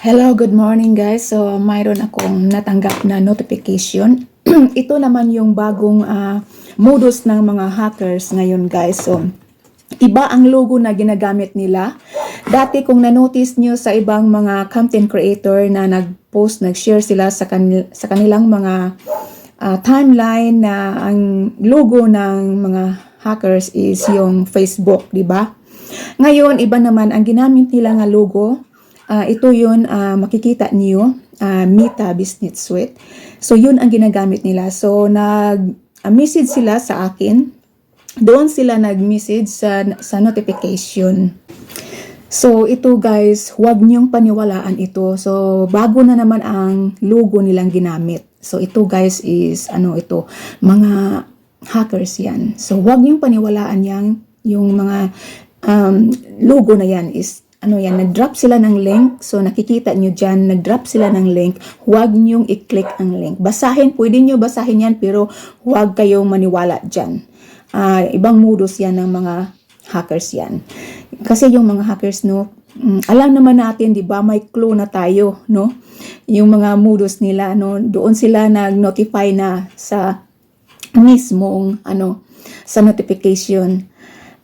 Hello, good morning guys. So, mayroon akong natanggap na notification. Ito naman yung bagong ah, modus ng mga hackers ngayon guys. So, iba ang logo na ginagamit nila. Dati kung na-notice nyo sa ibang mga content creator na nag-post, nag-share sila sa, kanil- sa kanilang mga ah, timeline na ang logo ng mga hackers is yung Facebook, di ba? Ngayon, iba naman ang ginamit nila nga logo. Ah, ito yun, ah, makikita niyo, ah, Meta Business Suite. So, yun ang ginagamit nila. So, nag-message sila sa akin. Doon sila nag-message sa, sa notification. So, ito guys, huwag niyong paniwalaan ito. So, bago na naman ang logo nilang ginamit. So, ito guys is, ano ito, mga hackers yan. So, huwag niyong paniwalaan yan. Yung mga um, logo na yan is, ano yan, nag-drop sila ng link. So, nakikita nyo dyan, nag-drop sila ng link. Huwag niyong i-click ang link. Basahin, pwede nyo basahin yan, pero huwag kayong maniwala dyan. Ah, ibang modus yan ng mga hackers yan. Kasi yung mga hackers, no, mm, alam naman natin, di ba, may clue na tayo, no? Yung mga modus nila, no, doon sila nag-notify na sa mismong, ano, sa notification.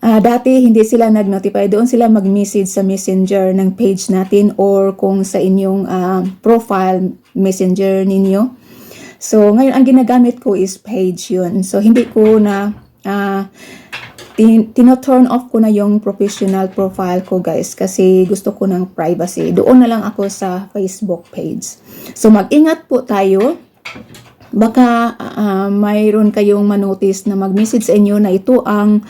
Ah, dati hindi sila nag-notify, doon sila mag-message sa messenger ng page natin or kung sa inyong ah, profile messenger ninyo. So, ngayon ang ginagamit ko is page yun. So, hindi ko na ah, tin- tino-turn off ko na yung professional profile ko guys kasi gusto ko ng privacy. Doon na lang ako sa Facebook page. So, mag-ingat po tayo baka ah, mayroon kayong manotice na mag-message sa inyo na ito ang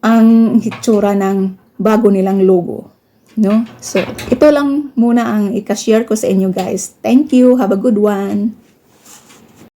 ang hitsura ng bago nilang logo. No? So, ito lang muna ang i-share ko sa inyo guys. Thank you. Have a good one.